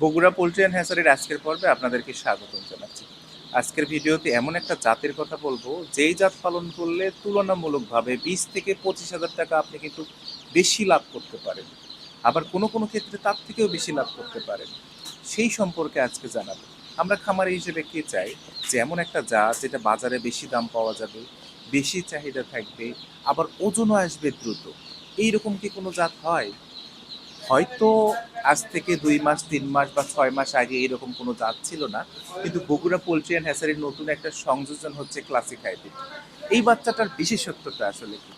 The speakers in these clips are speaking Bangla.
বগুড়া পোলট্রি অ্যান্ড হ্যাসারির আজকের পর্বে আপনাদেরকে স্বাগতম জানাচ্ছি। আজকের ভিডিওতে এমন একটা জাতের কথা বলব, যেই জাত পালন করলে তুলনামূলকভাবে বিশ থেকে পঁচিশ হাজার টাকা আপনি কিন্তু বেশি লাভ করতে পারেন। আবার কোনো কোনো ক্ষেত্রে তার থেকেও বেশি লাভ করতে পারেন। সেই সম্পর্কে আজকে জানাব। আমরা খামারি হিসেবে কি চাই? যে এমন একটা জাত যেটা বাজারে বেশি দাম পাওয়া যাবে, বেশি চাহিদা থাকবে, আবার ওজনও আসবে দ্রুত। এইরকম কি কোনো জাত হয়? হয়তো আজ থেকে দুই মাস, তিন মাস বা ছয় মাস আগে এরকম কোনো জাত ছিল না, কিন্তু বগুড়া পোলট্রি অ্যান্ড হ্যাসারির নতুন একটা সংযোজন হচ্ছে ক্লাসিক হাইব্রিড এই বাচ্চাটার বিশেষত্বটা আসলে কি?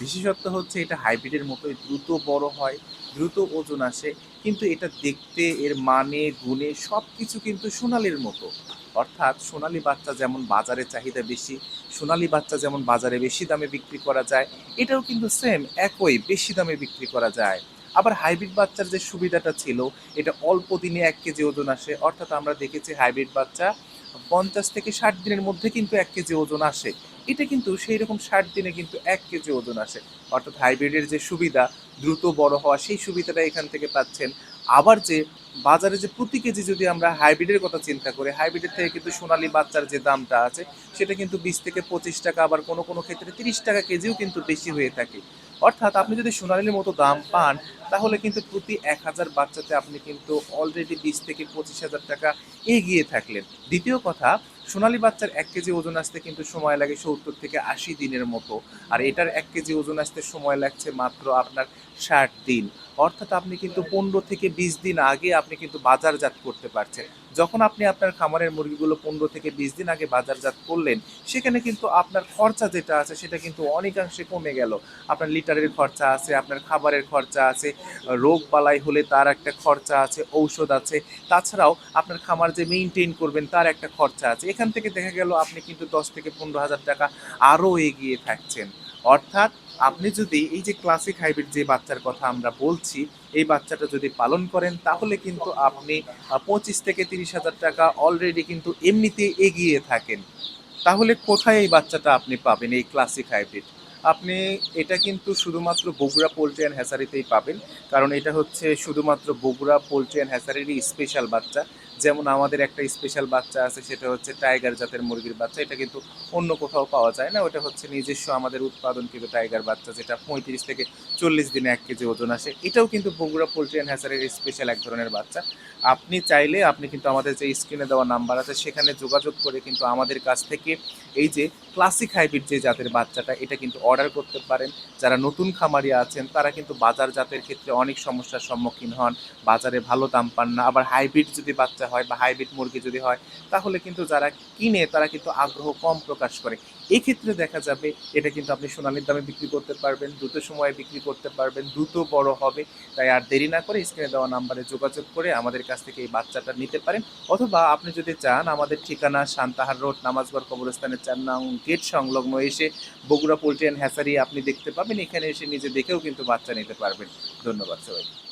বিশেষত্ব হচ্ছে এটা হাইব্রিডের মতোই দ্রুত বড় হয়, দ্রুত ওজন আসে, কিন্তু এটা দেখতে, এর মানে গুণে সব কিছু কিন্তু সোনালির মতো। অর্থাৎ সোনালি বাচ্চা যেমন বাজারে চাহিদা বেশি, সোনালি বাচ্চা যেমন বাজারে বেশি দামে বিক্রি করা যায়, এটাও কিন্তু সেম একই বেশি দামে বিক্রি করা যায়। আবার হাইব্রিড বাচ্চার যে সুবিধাটা ছিল, এটা অল্প দিনে এক কেজি ওজন আসে। অর্থাৎ আমরা দেখেছি হাইব্রিড বাচ্চা পঞ্চাশ থেকে ষাট দিনের মধ্যে কিন্তু এক কেজি ওজন আসে। এটা কিন্তু সেই রকম ষাট দিনে কিন্তু এক কেজি ওজন আসে। অর্থাৎ হাইব্রিডের যে সুবিধা, দ্রুত বড় হওয়া, সেই সুবিধাটা এখান থেকে পাচ্ছেন। আবার যে বাজারে যে প্রতি কেজি যদি আমরা হাইব্রিডের কথা চিন্তা করি, হাইব্রিডের থেকে কিন্তু সোনালি বাচ্চার যে দামটা আছে, সেটা কিন্তু বিশ থেকে পঁচিশ টাকা, আবার কোনো কোনো ক্ষেত্রে তিরিশ টাকা কেজিও কিন্তু বেশি হয়ে থাকে। অর্থাৎ আপনি যদি সোনালির মতো দাম পান, তাহলে কিন্তু প্রতি এক হাজার বাচ্চাতে আপনি কিন্তু অলরেডি বিশ থেকে পঁচিশ হাজার টাকা এগিয়ে থাকলেন। দ্বিতীয় কথা, সোনালী বাচ্চার এক কেজি ওজন আসতে কিন্তু সময় লাগে সত্তর থেকে আশি দিনের মতো। আর এটার এক কেজি ওজন আসতে সময় লাগছে মাত্র আপনার ষাট দিন। অর্থাৎ আপনি কিন্তু পনেরো থেকে বিশ দিন আগে আপনি কিন্তু বাজারজাত করতে পারছেন। যখন আপনি আপনার খামারের মুরগিগুলো পনেরো থেকে বিশ দিন আগে বাজারজাত করলেন, সেখানে কিন্তু আপনার খরচা যেটা আছে সেটা কিন্তু অনেকাংশে কমে গেল। আপনার লিটারের খরচা আছে, আপনার খাবারের খরচা আছে, রোগ বালাই হলে তার একটা খরচা আছে, ঔষধ আছে। তাছাড়াও আপনার খামার যে মেনটেন করবেন তার একটা খরচা আছে। এখান থেকে দেখা গেল আপনি কিন্তু দশ থেকে পনেরো হাজার টাকা আরও এগিয়ে থাকছেন। অর্থাৎ আপনি যদি এই যে ক্লাসিক হাইব্রিড যে বাচ্চার কথা আমরা বলছি, এই বাচ্চাটা যদি পালন করেন, তাহলে কিন্তু আপনি পঁচিশ থেকে তিরিশ হাজার টাকা অলরেডি কিন্তু এমনিতে এগিয়ে থাকেন। তাহলে কোথায় এই বাচ্চাটা আপনি পাবেন এই ক্লাসিক হাইব্রিড আপনি এটা কিন্তু শুধুমাত্র বগুড়া পোলট্রি অ্যান্ড হ্যাসারিতেই পাবেন, কারণ এটা হচ্ছে শুধুমাত্র বগুড়া পোলট্রি অ্যান্ড হ্যাসারিরই স্পেশাল বাচ্চা। যেমন আমাদের একটা স্পেশাল বাচ্চা আছে, সেটা হচ্ছে টাইগার জাতের মুরগির বাচ্চা। এটা কিন্তু অন্য কোথাও পাওয়া যায় না। ওটা হচ্ছে নিজস্ব আমাদের উৎপাদন উৎপাদনকৃত টাইগার বাচ্চা, যেটা পঁয়ত্রিশ থেকে চল্লিশ দিনে এক কেজি ওজন আসে। এটাও কিন্তু বগুড়া পোলট্রি অ্যান্ড হ্যাসারির স্পেশাল এক ধরনের বাচ্চা। আপনি চাইলে, আপনি কিন্তু আমাদের যে স্ক্রিনে দেওয়া নাম্বার আছে, সেখানে যোগাযোগ করে কিন্তু আমাদের কাছ থেকে এই যে ক্লাসিক হাইব্রিড যে জাতের বাচ্চাটা, এটা কিন্তু অর্ডার করতে পারেন। যারা নতুন খামারি আছেন, তারা কিন্তু বাজার জাতের ক্ষেত্রে অনেক সমস্যার সম্মুখীন হন। বাজারে ভালো দাম পান না। আবার হাইব্রিড যদি বাচ্চা হয় বা হাইব্রিড মুরগি যদি হয়, তাহলে কিন্তু যারা কিনে তারা কিন্তু আগ্রহ কম প্রকাশ করে। এক্ষেত্রে দেখা যাবে এটা কিন্তু আপনি সোনালির দামে বিক্রি করতে পারবেন, দ্রুত সময়ে বিক্রি করতে পারবেন, দ্রুত বড় হবে। তাই আর দেরি না করে স্ক্রিনে দেওয়া নাম্বারে যোগাযোগ করে আমাদের কাছ থেকে এই বাচ্চাটা নিতে পারেন। অথবা আপনি যদি চান, আমাদের ঠিকানা সান্তাহার রোড, নামাজগড় কবরস্থানের চার নং গেট সংলগ্ন এসে বগুড়া পোলট্রি অ্যান্ড হ্যাসারি আপনি দেখতে পাবেন। এখানে এসে নিজে দেখেও কিন্তু বাচ্চা নিতে পারবেন। ধন্যবাদ সবাই